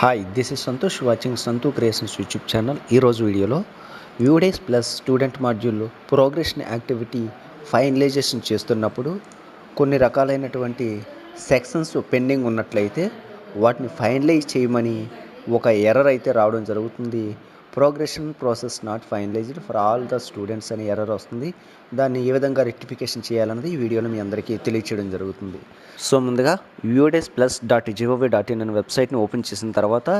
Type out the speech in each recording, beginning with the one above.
Hi this is Santosh watching Santhu creations YouTube channel ఈరోజు వీడియోలో UDISE plus student module progression activity finalisation చేస్తున్నప్పుడు కొన్ని రకాలైనటువంటి sections pending ఉన్నట్లయితే వాటిని ఫైనలైజ్ చేయమని ఒక ఎర్రర్ అయితే రావడం జరుగుతుంది. Progression process not finalised for all the students అనే ఎర్రర్ వస్తుంది. దాన్ని ఏ విధంగా రెక్టిఫికేషన్ చేయాలన్నది ఈ వీడియోలో మీ అందరికీ తెలియచేయడం జరుగుతుంది. సో ముందుగా UDISE plus dot G O V dot in అనే వెబ్సైట్ని ఓపెన్ చేసిన తర్వాత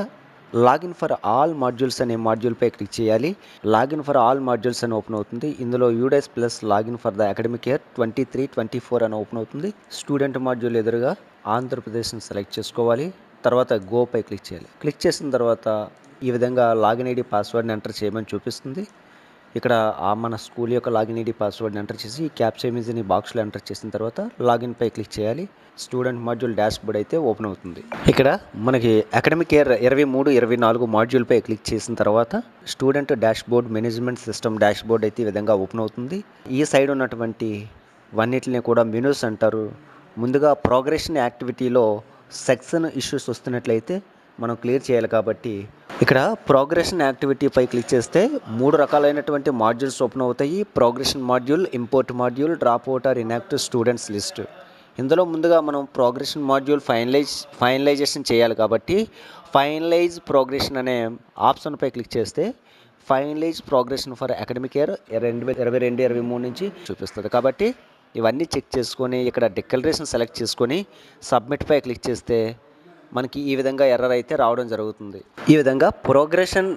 లాగిన్ ఫర్ ఆల్ మాడ్యూల్స్ అనే మాడ్యూల్పై క్లిక్ చేయాలి. లాగిన్ ఫర్ ఆల్ మాడ్యూల్స్ అని ఓపెన్ అవుతుంది. ఇందులో UDISE plus login for the academic year twenty three twenty four అని ఓపెన్ అవుతుంది. స్టూడెంట్ మాడ్యూల్ ఎదురుగా ఆంధ్రప్రదేశ్ని సెలెక్ట్ చేసుకోవాలి. తర్వాత గోపై క్లిక్ చేయాలి. క్లిక్ చేసిన తర్వాత ఈ విధంగా లాగిన్ ఐడి పాస్వర్డ్ని ఎంటర్ చేయమని చూపిస్తుంది. ఇక్కడ మన స్కూల్ యొక్క లాగిన్ ఐడి పాస్వర్డ్ని ఎంటర్ చేసి ఈ క్యాప్స్ ఇమేజ్ని బాక్స్లో ఎంటర్ చేసిన తర్వాత లాగిన్పై క్లిక్ చేయాలి. స్టూడెంట్ మాడ్యూల్ డాష్ బోర్డ్ అయితే ఓపెన్ అవుతుంది. ఇక్కడ మనకి అకాడమిక్ ఇయర్ ఇరవై మూడు ఇరవై నాలుగు మాడ్యూల్పై క్లిక్ చేసిన తర్వాత student dashboard management system dashboard అయితే ఈ విధంగా ఓపెన్ అవుతుంది. ఈ సైడ్ ఉన్నటువంటి వన్నిటిని కూడా మెనూస్ అంటారు. ముందుగా ప్రోగ్రెషన్ యాక్టివిటీలో సెక్షన్ ఇష్యూస్ వస్తున్నట్లయితే మనం క్లియర్ చేయాలి కాబట్టి ఇక్కడ ప్రోగ్రెషన్ యాక్టివిటీపై క్లిక్ చేస్తే మూడు రకాలైనటువంటి మాడ్యూల్స్ ఓపెన్ అవుతాయి. Progression module import module drop out or inactive students list. ఇందులో ముందుగా మనం ప్రోగ్రెషన్ మాడ్యూల్ ఫైనలైజ్ ఫైనలైజేషన్ చేయాలి కాబట్టి ఫైనలైజ్ ప్రోగ్రెషన్ అనే ఆప్షన్పై క్లిక్ చేస్తే finalise progression for academic year రెండు వేల ఇరవై రెండు ఇరవై మూడు నుంచి చూపిస్తుంది. కాబట్టి ఇవన్నీ చెక్ చేసుకొని ఇక్కడ డిక్లరేషన్ సెలెక్ట్ చేసుకొని సబ్మిట్పై క్లిక్ చేస్తే మనకి ఈ విధంగా ఎర్రర్ అయితే రావడం జరుగుతుంది. ఈ విధంగా progression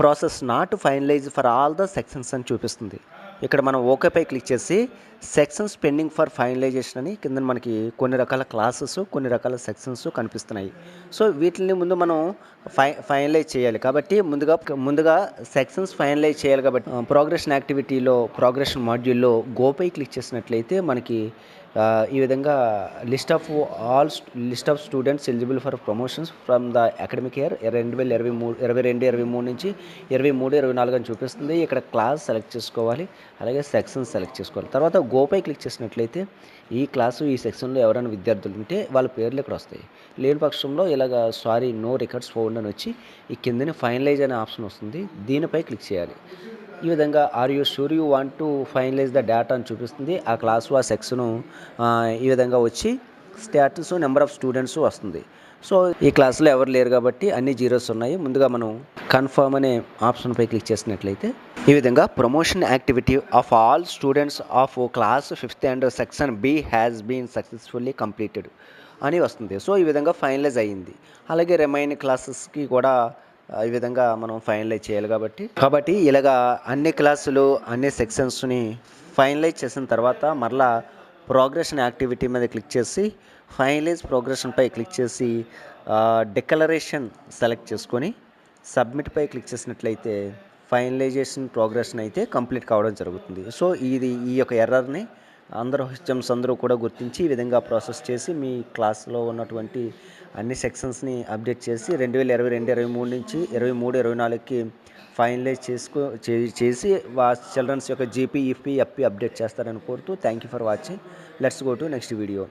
process not finalise for all the sections అని చూపిస్తుంది. ఇక్కడ మనం ఓకేపై క్లిక్ చేసి సెక్షన్స్ పెండింగ్ ఫర్ ఫైనలైజేషన్ అని కింద మనకి కొన్ని రకాల క్లాసెస్ కొన్ని రకాల సెక్షన్స్ కనిపిస్తున్నాయి. సో వీటిని ముందు మనం ఫై ఫైనలైజ్ చేయాలి. కాబట్టి ముందుగా ముందుగా సెక్షన్స్ ఫైనలైజ్ చేయాలి కాబట్టి ప్రోగ్రెషన్ యాక్టివిటీలో ప్రోగ్రెషన్ మాడ్యూల్లో గోపై క్లిక్ చేసినట్లయితే మనకి ఈ విధంగా list of all list of students eligible for promotions from the academic year రెండు వేల ఇరవై మూడు ఇరవై రెండు ఇరవై మూడు నుంచి ఇరవై మూడు ఇరవై నాలుగు అని చూపిస్తుంది. ఇక్కడ క్లాస్ సెలెక్ట్ చేసుకోవాలి. అలాగే సెక్షన్ సెలెక్ట్ చేసుకోవాలి. తర్వాత గోపై క్లిక్ చేసినట్లయితే ఈ క్లాసు ఈ సెక్షన్లో ఎవరైనా విద్యార్థులు ఉంటే వాళ్ళ పేర్లు ఇక్కడ వస్తాయి. లేని పక్షంలో ఇలాగ సారీ నో రికార్డ్స్ ఫోన్ అని వచ్చి ఈ కిందని ఫైనలైజ్ అనే ఆప్షన్ వస్తుంది. దీనిపై క్లిక్ చేయాలి. ఈ విధంగా are you sure you want to finalise the data అని చూపిస్తుంది. ఆ క్లాస్ ఆ సెక్షను ఈ విధంగా వచ్చి స్టాటస్ నెంబర్ ఆఫ్ స్టూడెంట్స్ వస్తుంది. సో ఈ క్లాస్లో ఎవరు లేరు కాబట్టి అన్ని జీరోస్ ఉన్నాయి. ముందుగా మనం కన్ఫర్మ్ అనే ఆప్షన్పై క్లిక్ చేసినట్లయితే ఈ విధంగా promotion activity of all students of class fifth and section B has been successfully completed అని వస్తుంది. సో ఈ విధంగా ఫైనలైజ్ అయ్యింది. అలాగే రిమైన్ క్లాసెస్కి కూడా ఈ విధంగా మనం ఫైనలైజ్ చేయాలి కాబట్టి. కాబట్టి ఇలాగా అన్ని క్లాసులు అన్ని సెక్షన్స్ని ఫైనలైజ్ చేసిన తర్వాత మరలా ప్రోగ్రెషన్ యాక్టివిటీ మీద క్లిక్ చేసి ఫైనలైజ్ ప్రోగ్రెషన్పై క్లిక్ చేసి డిక్లరేషన్ సెలెక్ట్ చేసుకొని సబ్మిట్పై క్లిక్ చేసినట్లయితే ఫైనలైజేషన్ ప్రోగ్రెషన్ అయితే కంప్లీట్ కావడం జరుగుతుంది. సో ఇది ఈ యొక్క ఎర్రర్ని అందరూ హెచ్ఎంస్ అందరూ కూడా గుర్తించి ఈ విధంగా ప్రాసెస్ చేసి మీ క్లాస్లో ఉన్నటువంటి అన్ని సెక్షన్స్ని అప్డేట్ చేసి రెండు వేల ఇరవై రెండు ఇరవై మూడు నుంచి ఇరవై మూడు ఇరవై నాలుగుకి ఫైనలైజ్ చేసుకో చే- చేసి వా చిల్డ్రన్స్ యొక్క జీపీ ఈపీ ఎఫ్పీ అప్డేట్ చేస్తారని కోరుతూ thank you for watching. Let's go to next video.